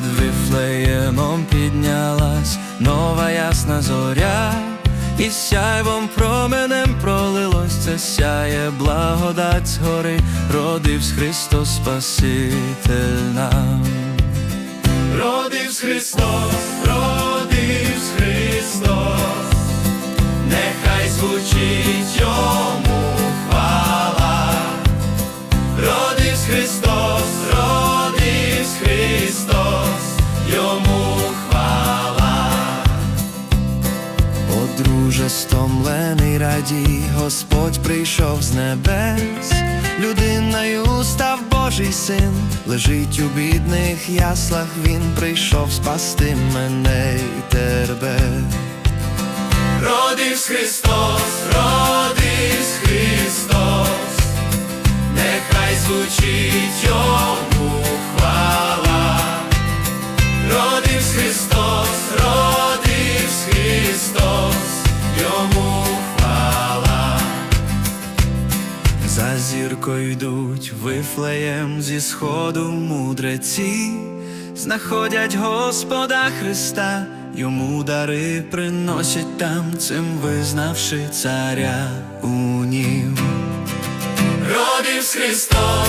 Над вифлеємом піднялась нова ясна зоря, і сяйвом променем пролилось це сяє благодать з гори, родивсь Христос Спаситель нам. Родивсь Христос, родивсь Христос. О, друже, стомлений радій, Господь прийшов з небес, людиною став Божий син, лежить у бідних яслах, він прийшов спасти мене й тебе. Родивсь Христос, родивсь За зіркою йдуть вифлеєм зі сходу мудреці, знаходять Господа Христа, йому дари приносять там, цим визнавши царя у нім. Родився Христос,